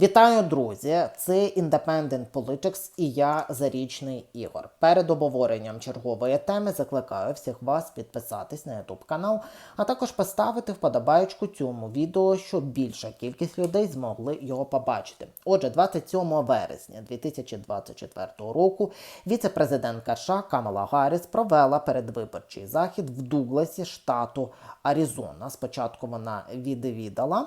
Вітаю, друзі! Це Independent Politics і я Зарічний Ігор. Перед обговоренням чергової теми закликаю всіх вас підписатись на YouTube канал, а також поставити вподобаючку цьому відео, щоб більша кількість людей змогли його побачити. Отже, 27 вересня 2024 року віце-президентка США Камала Гарріс провела передвиборчий захід в Дугласі, штату Аризона. Спочатку вона відвідала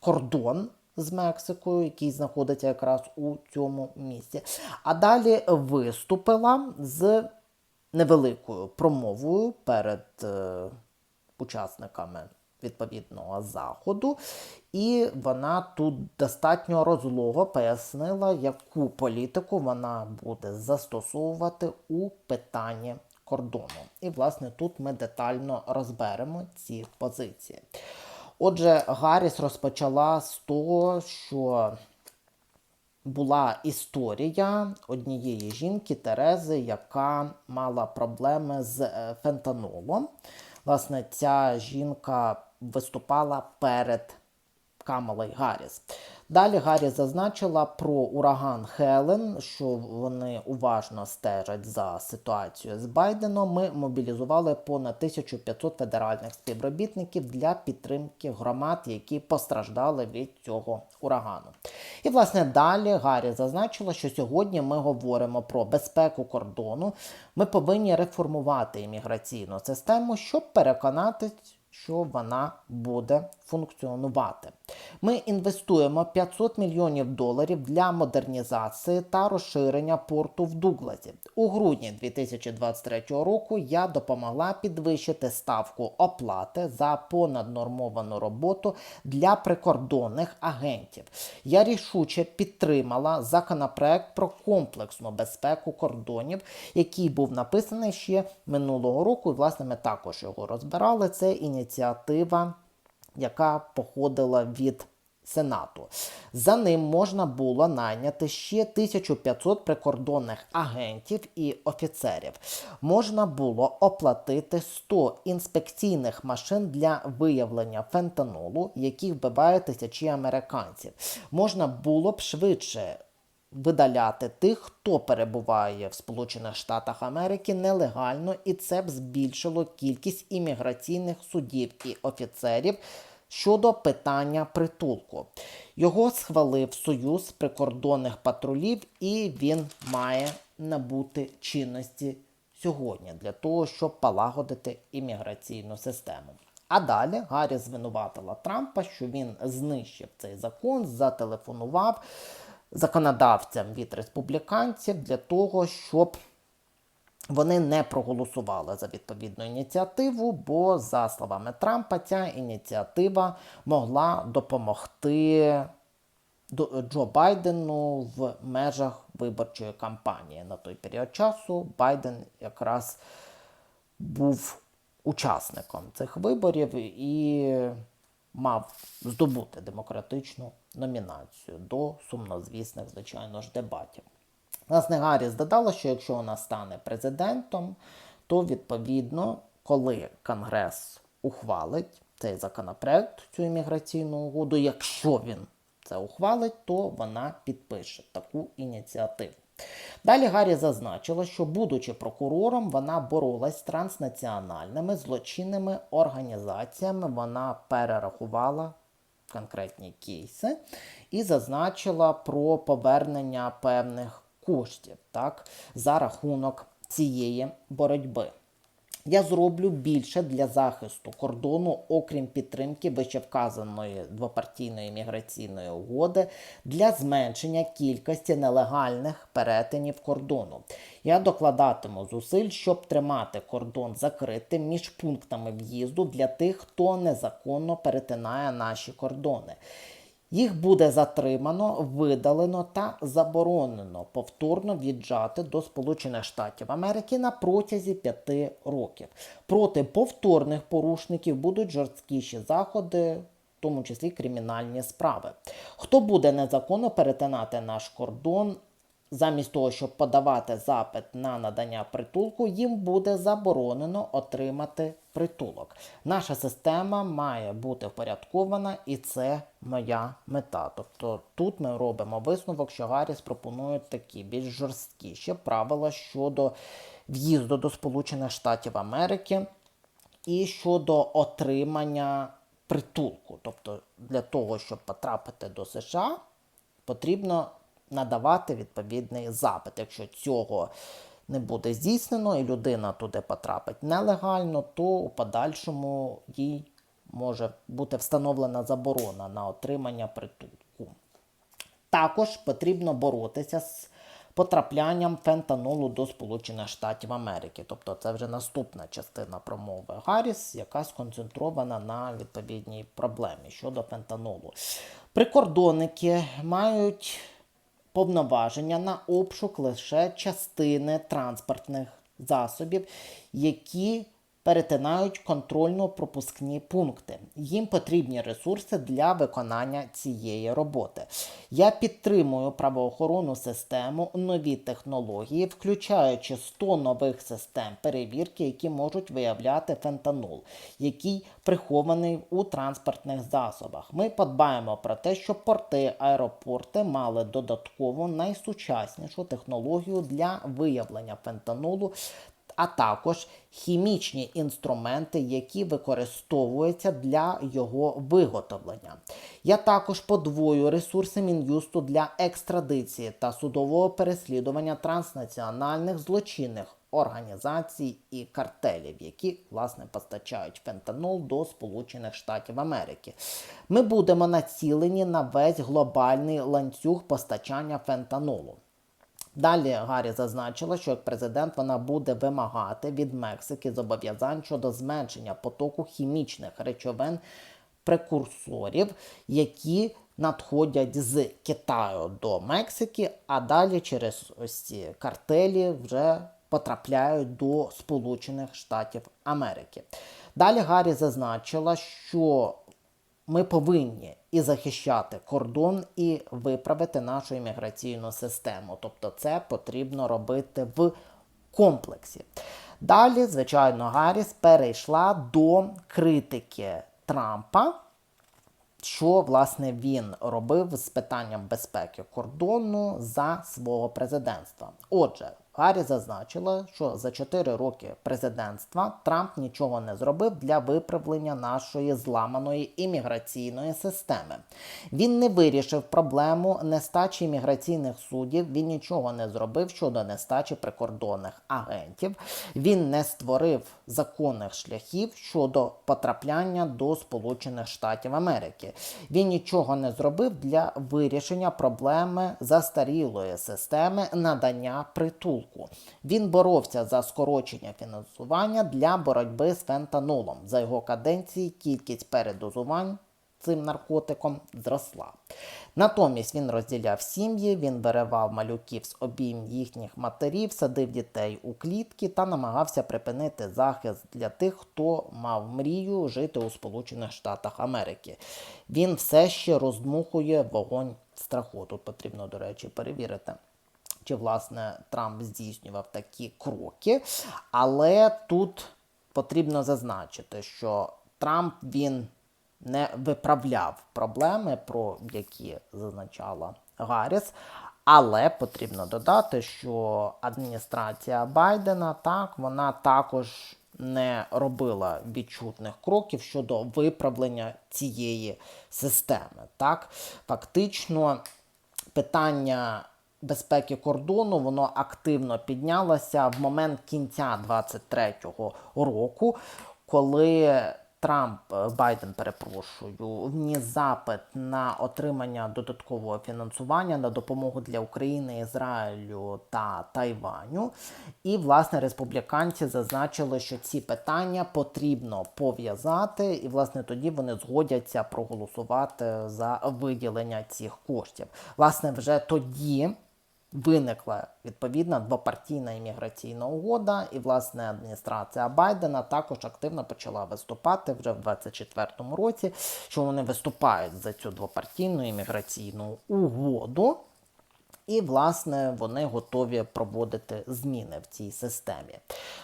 кордон з Мексикою, який знаходиться якраз у цьому місці. А далі виступила з невеликою промовою перед е, учасниками відповідного заходу, і вона тут достатньо розлого пояснила, яку політику вона буде застосовувати у питанні кордону. І, власне, тут ми детально розберемо ці позиції. Отже, Гарріс розпочала з того, що була історія однієї жінки Терези, яка мала проблеми з е, фентанолом. Власне, ця жінка виступала перед Камалою Гарріс. Далі Гарріс зазначила про ураган Хелен, що вони уважно стежать за ситуацією з Байденом. Ми мобілізували понад 1500 федеральних співробітників для підтримки громад, які постраждали від цього урагану. І власне далі Гарріс зазначила, що сьогодні ми говоримо про безпеку кордону. Ми повинні реформувати імміграційну систему, щоб переконатись що вона буде функціонувати. Ми інвестуємо 500 мільйонів доларів для модернізації та розширення порту в Дугласі. У грудні 2023 року я допомогла підвищити ставку оплати за понаднормовану роботу для прикордонних агентів. Я рішуче підтримала законопроект про комплексну безпеку кордонів, який був написаний ще минулого року. І власне ми також його розбирали. Це ініціатива, яка походила від Сенату. За ним можна було найняти ще 1500 прикордонних агентів і офіцерів. Можна було оплатити 100 інспекційних машин для виявлення фентанолу, які вбивають тисячі американців. Можна було б швидше. Видаляти тих, хто перебуває в Сполучених Штатах Америки нелегально, і це б збільшило кількість імміграційних судів і офіцерів щодо питання притулку. Його схвалив Союз прикордонних патрулів, і він має набути чинності сьогодні для того, щоб полагодити імміграційну систему. А далі Гаррі звинуватила Трампа, що він знищив цей закон, зателефонував законодавцям від республіканців для того, щоб вони не проголосували за відповідну ініціативу, бо, за словами Трампа, ця ініціатива могла допомогти Джо Байдену в межах виборчої кампанії. На той період часу Байден якраз був учасником цих виборів і мав здобути демократичну номінацію до сумнозвісних, звичайно ж, дебатів. Власне, Гарріс додала, що якщо вона стане президентом, то відповідно, коли Конгрес ухвалить цей законопроект, цю імміграційну угоду, якщо він це ухвалить, то вона підпише таку ініціативу. Далі Гаррі зазначила, що, будучи прокурором, вона боролась з транснаціональними злочинними організаціями. Вона перерахувала конкретні кейси і зазначила про повернення певних коштів так, за рахунок цієї боротьби. Я зроблю більше для захисту кордону, окрім підтримки вищевказаної двопартійної міграційної угоди для зменшення кількості нелегальних перетинів кордону. Я докладатиму зусиль, щоб тримати кордон закритим між пунктами в'їзду для тих, хто незаконно перетинає наші кордони. Їх буде затримано, видалено та заборонено повторно віджати до Сполучених Штатів Америки на протязі п'яти років. Проти повторних порушників будуть жорсткіші заходи. В тому числі кримінальні справи. Хто буде незаконно перетинати наш кордон, замість того, щоб подавати запит на надання притулку, їм буде заборонено отримати притулок. Наша система має бути впорядкована, і це моя мета. Тобто тут ми робимо висновок, що Гарріс пропонує такі більш жорсткіші правила щодо в'їзду до Сполучених Штатів Америки і щодо отримання притулку. Тобто для того, щоб потрапити до США, потрібно надавати відповідний запит. Якщо цього не буде здійснено і людина туди потрапить нелегально, то у подальшому їй може бути встановлена заборона на отримання притулку. Також потрібно боротися з потраплянням фентанолу до Сполучених Штатів Америки. Тобто це вже наступна частина промови Гарріс, яка сконцентрована на відповідній проблемі щодо фентанолу. Прикордонники мають повноваження на обшук лише частини транспортних засобів, які перетинають контрольно-пропускні пункти. Їм потрібні ресурси для виконання цієї роботи. Я підтримую правоохоронну систему, нові технології, включаючи 100 нових систем перевірки, які можуть виявляти фентанол, який прихований у транспортних засобах. Ми подбаємо про те, щоб порти, аеропорти мали додаткову найсучаснішу технологію для виявлення фентанолу а також хімічні інструменти, які використовуються для його виготовлення. Я також подвою ресурси Мін'юсту для екстрадиції та судового переслідування транснаціональних злочинних організацій і картелів, які власне постачають фентанол до Сполучених Штатів Америки. Ми будемо націлені на весь глобальний ланцюг постачання фентанолу. Далі Гаррі зазначила, що як президент вона буде вимагати від Мексики зобов'язань щодо зменшення потоку хімічних речовин прекурсорів, які надходять з Китаю до Мексики, а далі через ось ці картелі вже потрапляють до Сполучених Штатів Америки. Далі Гаррі зазначила, що ми повинні і захищати кордон, і виправити нашу імміграційну систему. Тобто, це потрібно робити в комплексі. Далі, звичайно, Гарріс перейшла до критики Трампа. Що власне він робив з питанням безпеки кордону за свого президентства? Отже, Гаррі зазначила, що за 4 роки президентства Трамп нічого не зробив для виправлення нашої зламаної імміграційної системи. Він не вирішив проблему нестачі імміграційних суддів, він нічого не зробив щодо нестачі прикордонних агентів. Він не створив законних шляхів щодо потрапляння до Сполучених Штатів Америки. Він нічого не зробив для вирішення проблеми застарілої системи надання притулку. Він боровся за скорочення фінансування для боротьби з фентанолом. За його каденції кількість передозувань цим наркотиком зросла. Натомість він розділяв сім'ї, він виривав малюків з обійм їхніх матерів, садив дітей у клітки та намагався припинити захист для тих, хто мав мрію жити у Сполучених Штатах Америки. Він все ще роздмухує вогонь страху. Тут потрібно, до речі, перевірити чи власне Трамп здійснював такі кроки. Але тут потрібно зазначити, що Трамп він не виправляв проблеми, про які зазначала Гарріс. Але потрібно додати, що адміністрація Байдена так вона також не робила відчутних кроків щодо виправлення цієї системи. Так, фактично, питання безпеки кордону воно активно піднялося в момент кінця 23-го року, коли Трамп е, Байден, перепрошую, вніс запит на отримання додаткового фінансування на допомогу для України, Ізраїлю та Тайваню. І, власне, республіканці зазначили, що ці питання потрібно пов'язати, і, власне, тоді вони згодяться проголосувати за виділення цих коштів. Власне, вже тоді виникла відповідна двопартійна імміграційна угода, і власне адміністрація Байдена також активно почала виступати вже в 2024 році, що вони виступають за цю двопартійну імміграційну угоду. І, власне, вони готові проводити зміни в цій системі.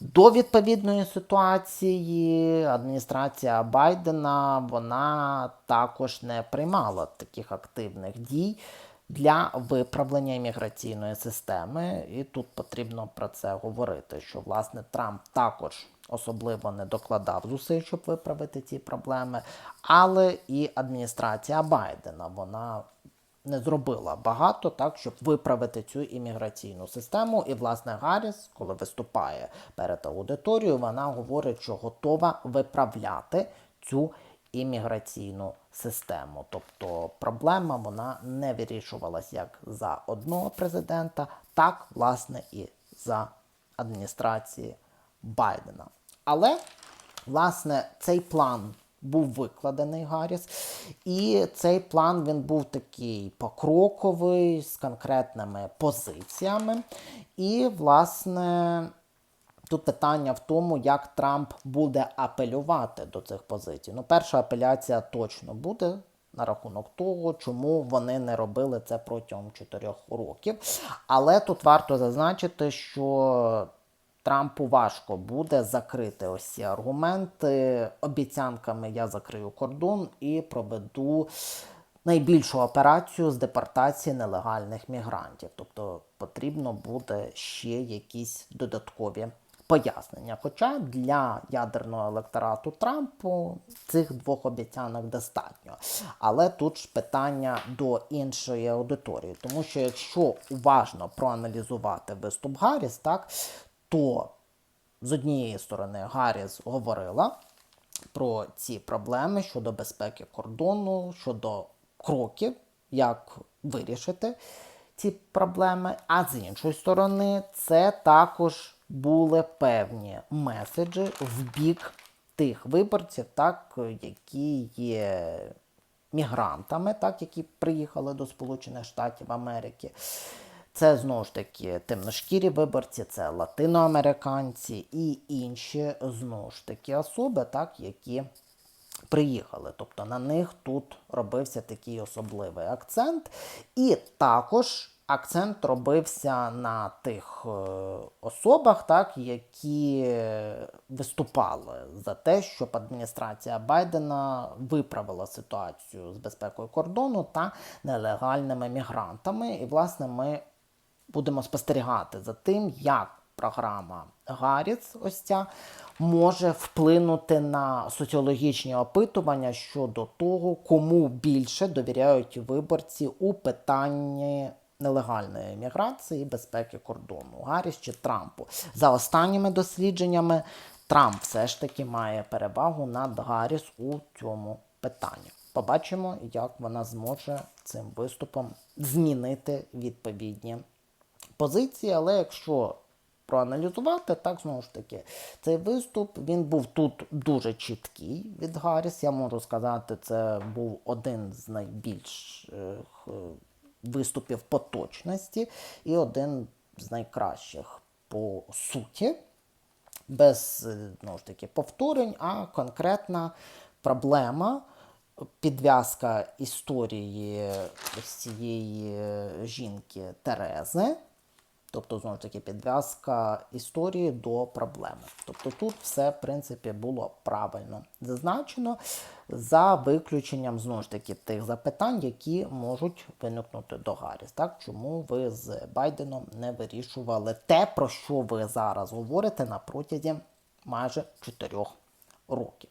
До відповідної ситуації адміністрація Байдена вона також не приймала таких активних дій для виправлення імміграційної системи. І тут потрібно про це говорити, що власне Трамп також особливо не докладав зусиль, щоб виправити ці проблеми, але і адміністрація Байдена вона не зробила багато так, щоб виправити цю імміграційну систему. І, власне, Гарріс, коли виступає перед аудиторією, вона говорить, що готова виправляти цю імміграційну систему. Тобто проблема вона не вирішувалась як за одного президента, так, власне, і за адміністрації Байдена. Але, власне, цей план був викладений Гарріс, і цей план він був такий покроковий, з конкретними позиціями. І, власне, Тут питання в тому, як Трамп буде апелювати до цих позицій. Ну, перша апеляція точно буде на рахунок того, чому вони не робили це протягом 4 років. Але тут варто зазначити, що Трампу важко буде закрити ось ці аргументи обіцянками я закрию кордон і проведу найбільшу операцію з депортації нелегальних мігрантів. Тобто потрібно буде ще якісь додаткові пояснення. Хоча для ядерного електорату Трампу цих двох обіцянок достатньо. Але тут ж питання до іншої аудиторії, тому що якщо уважно проаналізувати виступ Гарріс, так то з однієї сторони Гарріс говорила про ці проблеми щодо безпеки кордону, щодо кроків, як вирішити ці проблеми. А з іншої сторони, це також були певні меседжі в бік тих виборців, так, які є мігрантами, так, які приїхали до Сполучених Штатів Америки. Це знову ж таки темношкірі виборці, це латиноамериканці і інші знову ж таки особи, так, які приїхали. Тобто на них тут робився такий особливий акцент. І також акцент робився на тих е, особах, так, які виступали за те, щоб адміністрація Байдена виправила ситуацію з безпекою кордону та нелегальними мігрантами. І, власне, ми будемо спостерігати за тим, як програма Гарріс, ось ця, може вплинути на соціологічні опитування щодо того, кому більше довіряють виборці у питанні нелегальної міграції безпеки кордону Гарріс чи Трампу. За останніми дослідженнями, Трамп все ж таки має перевагу над Гарріс у цьому питанні. Побачимо, як вона зможе цим виступом змінити відповідні позиції, але якщо проаналізувати, так знову ж таки, цей виступ він був тут дуже чіткий від Гарріс. Я можу сказати, це був один з найбільших виступів по точності і один з найкращих по суті. Без знову ж таки, повторень, а конкретна проблема підв'язка історії цієї жінки Терези. Тобто, знову ж таки, підв'язка історії до проблеми. Тобто тут все, в принципі, було правильно зазначено, за виключенням, знову ж таки, тих запитань, які можуть виникнути до Гарріс. Так, Чому ви з Байденом не вирішували те, про що ви зараз говорите на протязі майже 4 років?